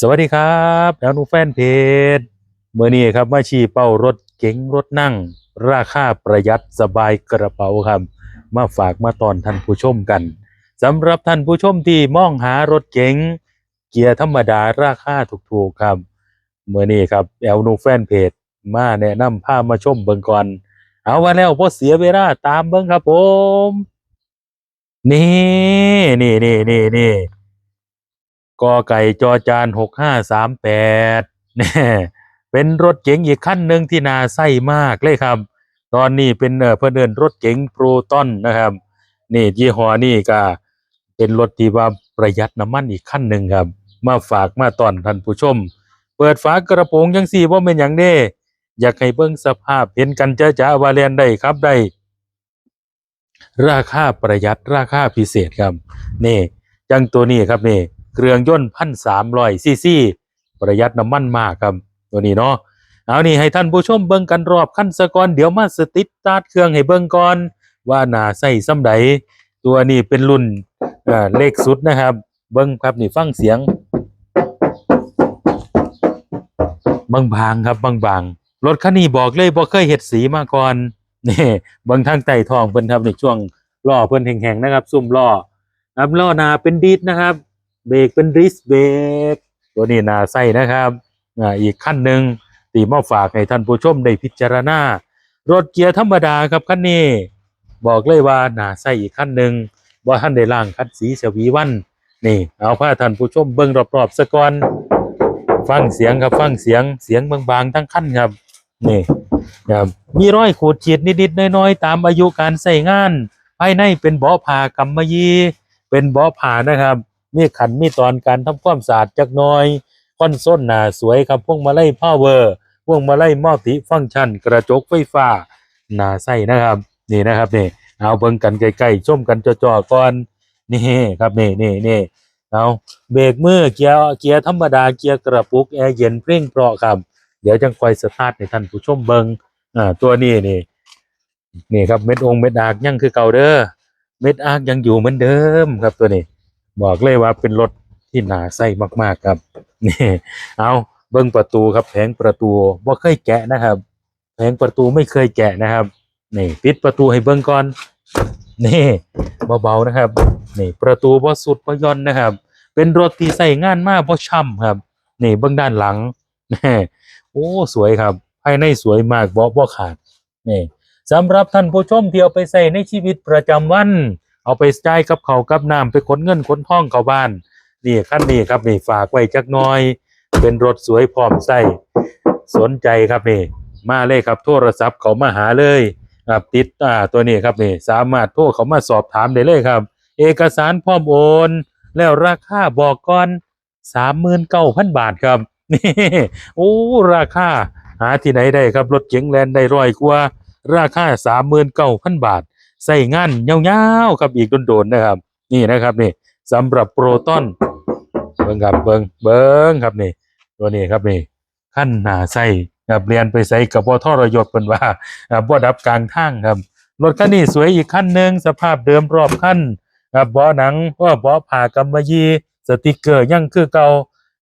สวัสดีครับแล้วนูแฟนเพจเมื่อนี้ครับมาชี้เป้ารถเก๋งรถนั่ง ราคาประหยัดสบายกระเป๋าครับ มาฝากมาตอนท่านผู้ชมกันสำหรับท่านผู้ชมที่มองหารถเก๋งเกียร์ธรรมดาราคาถูกๆครับเมื่อนี้ครับแอลนูแฟนเพจมาแนะนำพามาชมเบิ่งก่อน เอาว่าแล้วพอเสียเวลาตามเบิ่งครับผม นี่นี่นี่นี่นี่ กอไก่จอจานหกห้าสามแปดเนี่ยเป็นรถเก๋งอีกขั้นหนึ่งที่น่าใส่มากเลยครับ ตอนนี้เป็นเออเพื่อนเดินรถเก๋งโปรตอนนะครับ นี่ยี่ห้อนี่ก็เป็นรถที่ว่าประหยัดน้ำมันอีกขั้นหนึ่งครับ มาฝากมาตอนท่านผู้ชม เปิดฝากระโปรงยังสี่ว่าเป็นอย่างเด้ อยากให้เบิ่งสภาพเห็นกันจ้าจ้าวาเลียนได้ครับได้ ราคาประหยัดราคาพิเศษครับ นี่จังตัวนี้ครับนี่ เครื่องยนต์พันสามร้อยซีซีประหยัดน้ำมันมากครับตัวนี้เนาะเอานี่ให้ท่านผู้ชมเบิ่งกันรอบขั้นสะก่อนเดี๋ยวมาสติตตาร์เครื่องให้เบิ่งก่อน ว่าหนาใส่ซ้ำใดตัวนี้เป็นรุ่นเลขสุดนะครับ เบิ่งครับนี่ฟังเสียง บางๆครับบางๆรถคันนี้บอกเลยบ่เคยเฮ็ดสีมาก่อนนี่เบิ่งทางใต้ท้องเพิ่นครับในช่วงล้อเพิ่นแข็งๆนะครับซุ่มล้อครับล้อนาเป็นดิสนะครับ เบรกเป็นดิสเบรกตัวนี้นาใส่นะครับอีกขั้นหนึ่งตีมาฝากให้ท่านผู้ชมได้พิจารณารถเกียร์ธรรมดาครับคันนี้ บอกเลยว่าหนาใส่อีกขั้นหนึ่งว่าท่านได้ล่างคัดสีชวีวันนี่เอาผ้าท่านผู้ชมเบิ่งรอบๆสะก่อนฟังเสียงครับฟังเสียงเสียงบางๆทั้งขั้นครับนี่ครับมีรอยขูดขีดนิดๆน้อยๆตามอายุการใส่งาน ภายในเป็นบาะผ่ากำมะยีเป็นบาะผ่านะครับ มีขันมีตอนการทำความสะอาดจักน้อยคอนโซลหนาสวยครับพวงมาลัยพาวเวอร์พวงมาลัยมัลติฟังก์ชัน กระจกไฟฟ้าหนาใส่นะครับ นี่นะครับนี่เอาเบิ่งกันใกล้ๆชมกันจ่อๆก่อนนี่ครับนี่นี่นี่เอาเบรกมือเกียร์เกียร์ธรรมดาเกียร์กระปุกแอร์เย็นเพร่งเพราะครับเดี๋ยวจังคอยสตาร์ทให้ท่านผู้ชมเบิงอ่าตัวนี้นี่นี่ครับเม็ดองเม็ดอากยังคือเก่าเด้อเม็ดอากยังอยู่เหมือนเดิมครับตัวนี้ บอกเลยว่าเป็นรถที่หนาใส่มากๆครับนี่เอาเบิ้งประตูครับแผงประตูว่าเคยแกะนะครับ แผงประตูไม่เคยแกะนะครับนี่ปิดประตูให้เบิ้งก่อนนี่เบาๆนะครับนี่ประตูบ่สุดบ่ย่อนนะครับ เป็นรถที่ใส่งานมากบ่ช่ำครับนี่เบื้องด้านหลังแน่โอ้สวยครับภายในสวยมากบ่บ่ขาดนี่สำหรับท่านผู้ชมที่เอาไปใส่ในชีวิตประจำวัน เอาไปจ่ายกับเขากับน้ำไปขนเงินขนทองเข้าบ้าน นี่ขั้นนี้ครับนี่ฝากไว้จักน้อย เป็นรถสวยพร้อมใส่สนใจครับนี่ มาเลยครับโทรศัพท์เขามาหาเลยครับติดอ่าตัวนี้ครับนี่สามารถโทรเขามาสอบถามได้เลยครับ เอกสารพร้อมโอน แล้วราคาบอกก่อนสามหมื่นเก้าพันบาทครับนี่โอ้ราคาหาที่ไหนได้ครับรถเก๋งแลนได้ร้อยกว่า ราคาสามหมื่นเก้าพันบาท ใส่งานยาวๆครับอีกโดนๆนะครับ นี่นะครับนี่สำหรับโปรตอนเบิ้งครับเบิ้งเบิ้งครับนี่ ตัวนี้ครับนี่ขั้นหนาใส่ครับเรียนไปใส่กับบ่ทรยศเป็นว่าบ่ดับกลางทางครับรถคันนี้สวยอีกคันหนึ่งสภาพเดิมรอบคันครับบาะหนังว่าบาะผ่ากำมะยีสติกเกอร์ยังคือเก่า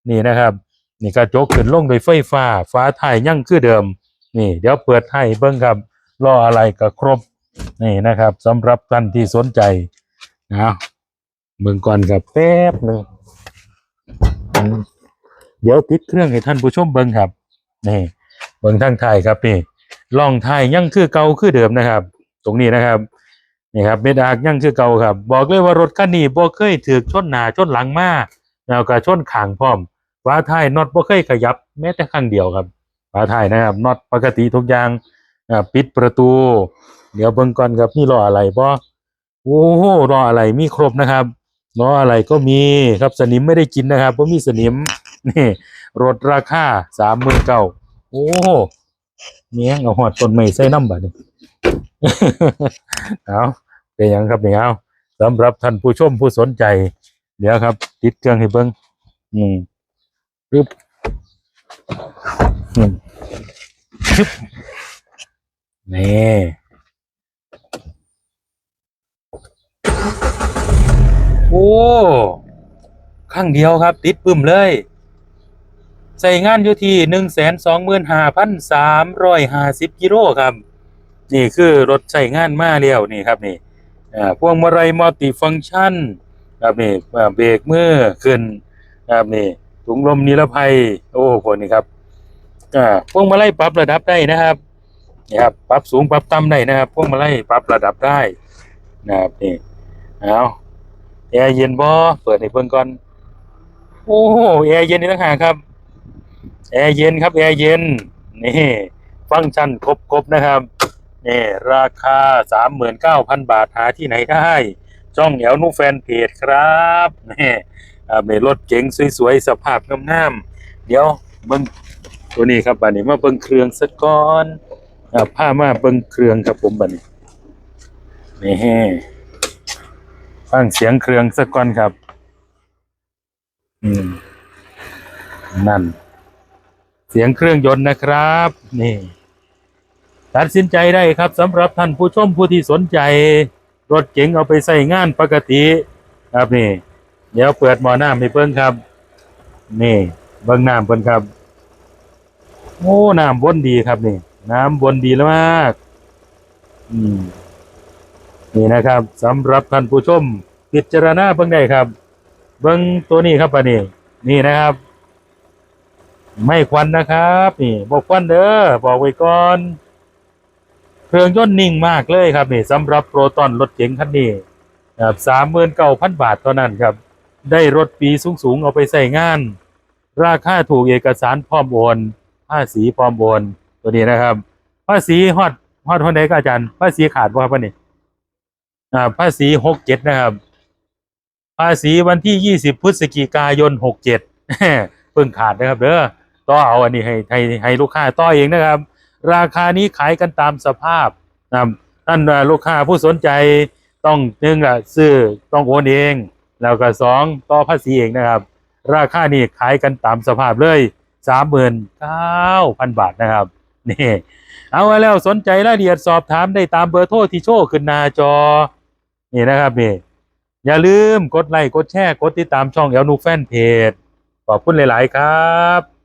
นี่นะครับ นี่กระจกขึ้นลงโดยไฟฟ้าฟ้าท้ายยังคือเดิม นี่ เดี๋ยวเปิดให้เบิ่งครับรออะไรก็ครบ นี่นะครับสำหรับท่านที่สนใจนะเบิ่งก่อนครับแป๊บหนึงเดี๋ยวติดเครื่องให้ท่านผู้ชมเบิ่งครับนี่เบิ่งทางไทยครับนี่ล่องไทยยังคือเก่าคือเดิมนะครับ ตรงนี้นะครับนี่ครับเมดากยังคือเก่าครับ บอกเลยว่ารถคันนี้บ่เคยถือชนหนาชนหลังมาแล้วก็ชนขางพร้อมฝาท้ายน็อตบ่เคยขยับแม้แต่ครั้งเดียวครับฝาท้ายนะครับน็อตปกติทุกอย่าง อ่าปิดประตู เดี๋ยวเบิ่งก่อนครับมีล้ออะไรบ่โอ้โหล้ออะไรมีครบนะครับล้ออะไรก็มีครับสนิมไม่ได้กินนะครับบ่มีสนิมนี่รถราคา39,000โอ้โหเมียเอาหอดต้นไม้ใส่น้ำบัดนี้เอาเป็นยังครับเนี่เอาสำหรับท่านผู้ชมผู้สนใจ เดี๋ยวครับ ติดเครื่องให้เบิ้งอืมปึ๊บอืมชึบ นี่โอ้ข้างเดียวครับ ติดปึ้มเลย ใส่งานอยู่ที่หนึ่งแสนสองหมื่นห้าพันสามร้อยห้าสิบกิโลครับ นี่คือรถใส่งานมาแล้วนี่ครับนี่อ่าพวงมาลัยมัลติฟังก์ชันครับนี่เบรกมือขึ้นครับนี่ถุงลมนิรภัย โอ้คนนี่ครับอ่าพวงมาลัยปรับระดับได้นะครับ นี่ครับปรับสูงปรับต่ำได้นะครับพวงมาลัยปรับระดับได้นะครับนี่เอาแอร์เย็นบ่เปิดให้เพิ่งก่อนโอ้โหแอร์เย็นนี่ต่างหากครับแอร์เย็นครับแอร์เย็นนี่ฟังก์ชันครบครบๆนะครับนี่ราคาสามหมื่นเก้าพันบาทหาที่ไหนได้ช่องเหนียวนุแฟนเพจครับนี่อ่ามีรถเก๋งสวยๆสภาพงามๆเดี๋ยวเบิ้งตัวนี้ครับบัดนี้มาเบิ้งเครื่องสักก่อน อ่าผ้ามาเบิ้งเครื่องครับผมบัดนี้นี่ฟังเสียงเครื่องสักก่อนครับ อืม นั่น เสียงเครื่องยนต์นะครับ นี่ ตัดสินใจได้ครับสำหรับท่านผู้ชมผู้ที่สนใจ รถเก๋งเอาไปใส่งานปกติ ครับนี่ เดี๋ยวเปิดหมอน้ำให้เพิ่งครับ นี่ เบิ้งน้ำเพิ่นครับ โอ้น้ำวนดีครับนี่ น้ำวนดีแล้วมาก อืม นี่นะครับสำหรับท่านผู้ชมพิจารณาเบิ่งได้ครับ เบิ้งตัวนี้ครับปะนี่นี่นะครับ ไม่ควันนะครับ นี่บอกควันเด้อบอกไว้ก่อนเครื่องยนต์นิ่งมากเลยครับนี่สำหรับโปรตอนรถเก๋งคันนี้ครับสามหมื่นเก้าพันบาทเท่านั้นครับ ได้รถปีสูงๆเอาไปใส่งาน ราคาถูกเอกสารพร้อมโอนภาษีพร้อมโอน ตัวนี้นะครับภาษีฮอดฮอดคนใดก็อาจารย์ภาษีขาดบ่ครับวันนี้อ่าภาษีหกเจ็ดนะครับ ภาษีวันที่20พฤศจิกายน67เพิ่งขาดนะครับเด้อต่อเอาอันนี้ให้ให้ให้ลูกค้าต่อเองนะครับ ราคานี้ขายกันตามสภาพนะครับท่านลูกค้าผู้สนใจต้องหนึ่งละซื้อต้องโอนเอง แล้วก็สองต่อภาษีเองนะครับ ราคานี้ขายกันตามสภาพเลยสามหมื่นเก้าพันบาทนะครับ นี่เอาไว้แล้วสนใจรายละเอียดสอบถามได้ตามเบอร์โทรที่โชว์ขึ้นหน้าจอ นี่นะครับนี่อย่าลืมกดไลค์กดแชร์กดติดตามช่องแอลนูแฟนเพจขอบคุณหลาย ๆ ครับ